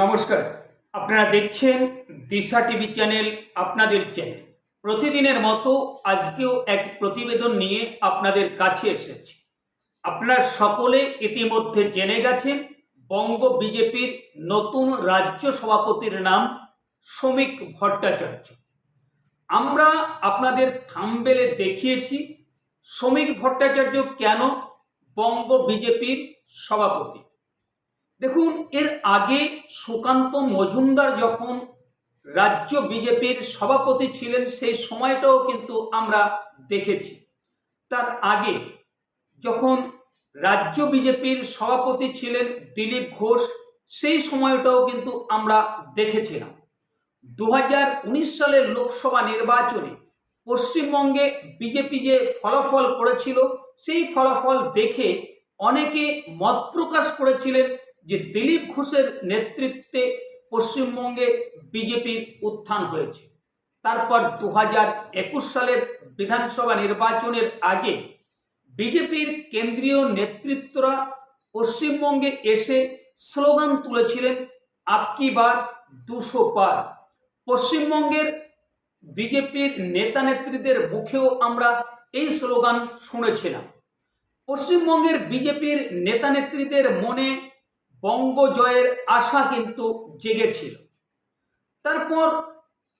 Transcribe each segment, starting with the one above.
নমস্কার। আপনারা দেখছেন দিশা টিভি চ্যানেল আপনাদের চ্যানেল প্রতিদিনের মতো আজকেও এক প্রতিবেদন নিয়ে আপনাদের কাছে এসেছি। আপনারা সকলে ইতিমধ্যে জেনে গেছেন বঙ্গ বিজেপির নতুন রাজ্য সভাপতির নাম শ্রমিক ভট্টাচার্য। আমরা আপনাদের থাম্বেলে দেখিয়েছি শ্রমিক ভট্টাচার্য কেন বঙ্গ বিজেপির সভাপতি। দেখুন, এর আগে সুকান্ত মজুমদার যখন রাজ্য বিজেপির সভাপতি ছিলেন, সেই সময়টাও কিন্তু আমরা দেখেছি। তার আগে যখন রাজ্য বিজেপির সভাপতি ছিলেন দিলীপ ঘোষ, সেই সময়টাও কিন্তু আমরা দেখেছিলাম। দু হাজার উনিশ সালের লোকসভা নির্বাচনে পশ্চিমবঙ্গে বিজেপি যে ফলাফল করেছিল, সেই ফলাফল দেখে অনেকে মত প্রকাশ করেছিলেন যে দিলীপ ঘোষের নেতৃত্বে পশ্চিমবঙ্গে বিজেপির উত্থান হয়েছে। তারপর দু হাজার একুশ সালের বিধানসভা নির্বাচনের আগে বিজেপির কেন্দ্রীয় নেতৃত্বরা পশ্চিমবঙ্গে এসে স্লোগান তুলেছিলেন আপকি বার দুশো পার। পশ্চিমবঙ্গের বিজেপির নেতা নেত্রীদের মুখেও আমরা এই স্লোগান শুনেছিলাম। পশ্চিমবঙ্গের বিজেপির নেতা নেত্রীদের মনে বঙ্গ জয়ের আশা কিন্তু জেগেছিল। তারপর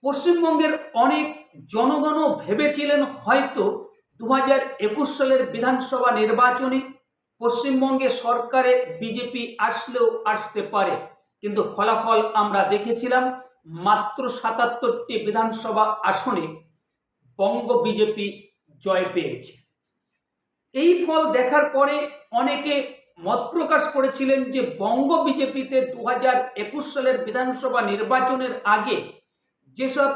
পশ্চিমবঙ্গের অনেক জনগণও ভেবেছিলেন হয়তো দু একুশ সালের বিধানসভা নির্বাচনে পশ্চিমবঙ্গে সরকারে বিজেপি আসলেও আসতে পারে। কিন্তু ফলাফল আমরা দেখেছিলাম, মাত্র সাতাত্তরটি বিধানসভা আসনে বঙ্গ বিজেপি জয় পেয়েছে। এই ফল দেখার পরে অনেকে মত প্রকাশ করেছিলেন যে বঙ্গ বিজেপিতে দু হাজার একুশ সালের বিধানসভা নির্বাচনের আগে যেসব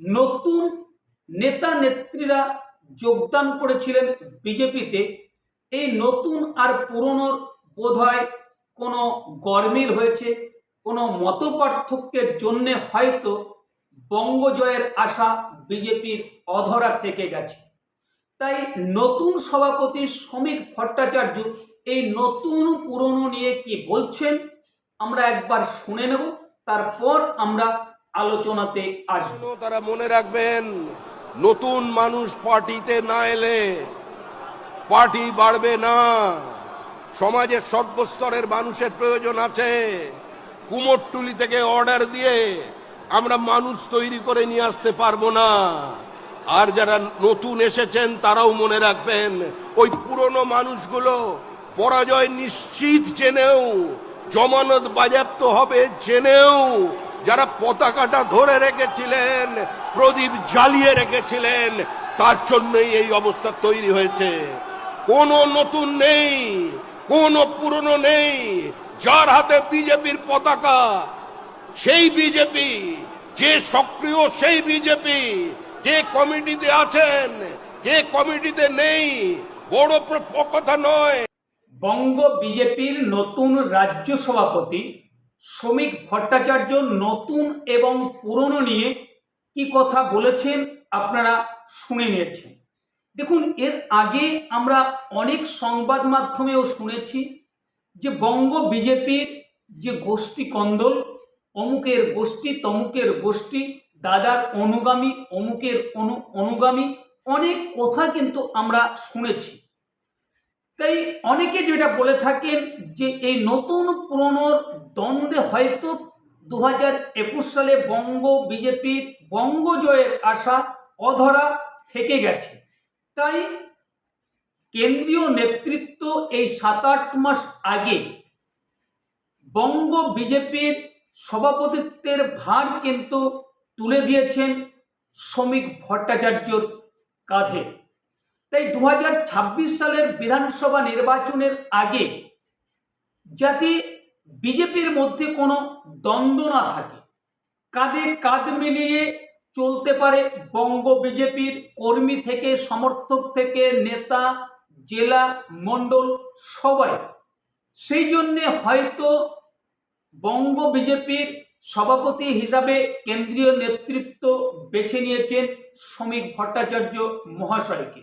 নতুন নেতা নেত্রীরা যোগদান করেছিলেন বিজেপিতে, এই নতুন আর পুরনোর বোধহয় কোনো গরমিল হয়েছে, কোনো মত পার্থক্যের জন্যে হয়তো বঙ্গজয়ের আশা বিজেপির অধরা থেকে গেছে। তাই নতুন সভাপতি শ্রমিক ভট্টাচার্য এই নতুন পুরনো নিয়ে কি বলছেন? আমরা একবার শুনে নেব, তারপর আমরা আলোচনাতে আসব। তারা মনে রাখবেন, নতুন মানুষ পার্টিতে না এলে পার্টি বাড়বে না। সমাজের সর্বস্তরের মানুষের প্রয়োজন আছে। কুমোরটুলি থেকে অর্ডার দিয়ে আমরা মানুষ তৈরি করে নিয়ে আসতে পারব না। আর যারা নতুন এসেছেন, তারাও মনে রাখবেন, ওই পুরনো মানুষগুলো পরাজয় নিশ্চিত জেনেও, জমানত বাজেয়াপ্ত হবে জেনেও। যারা পতাকাটা ধরে রেখেছিলেন, প্রদীপ জ্বালিয়ে রেখেছিলেন, তার জন্যই এই অবস্থা তৈরি হয়েছে। কোনো নতুন নেই, কোনো পুরনো নেই। যার হাতে বিজেপির পতাকা, সেই বিজেপি। যে সক্রিয়, সেই বিজেপি। যে কমিটিতে আছেন, যে কমিটিতে নেই, বড় কথা নয়। বঙ্গ বিজেপির নতুন রাজ্য সভাপতি শ্রমিক ভট্টাচার্য নতুন এবং পুরনো নিয়ে কি কথা বলেছেন আপনারা শুনে নিয়েছেন। দেখুন, এর আগে আমরা অনেক সংবাদ মাধ্যমেও শুনেছি যে বঙ্গ বিজেপির যে গোষ্ঠী কন্দল, অমুকের গোষ্ঠী, তমুকের গোষ্ঠী, দাদার অনুগামী, অমুকের অনু, অনুগামী, অনেক কথা কিন্তু আমরা শুনেছি। তাই অনেকে যেটা বলে থাকেন যে এই নতুন পুরনোর দ্বন্দ্বে হয়তো দু হাজার একুশ সালে বঙ্গ বিজেপির বঙ্গ জয়ের আশা অধরা থেকে গেছে। তাই কেন্দ্রীয় নেতৃত্ব এই সাত আট মাস আগে বঙ্গ বিজেপির সভাপতিত্বের ভার কিন্তু তুলে দিয়েছেন শ্রমিক ভট্টাচার্যর কাঁধে। তাই দু হাজার ছাব্বিশ সালের বিধানসভা নির্বাচনের আগে যাতে বিজেপির মধ্যে কোনো দ্বন্দ্ব না থাকে, কাঁধে কাঁধ মিলিয়ে চলতে পারে বঙ্গ বিজেপির কর্মী থেকে, সমর্থক থেকে, নেতা, জেলা, মণ্ডল, সবাই। সেই জন্যে হয়তো বঙ্গ বিজেপির সভাপতি হিসাবে কেন্দ্রীয় নেতৃত্ব বেছে নিয়েছেন শ্রমিক ভট্টাচার্য মহাশয়কে।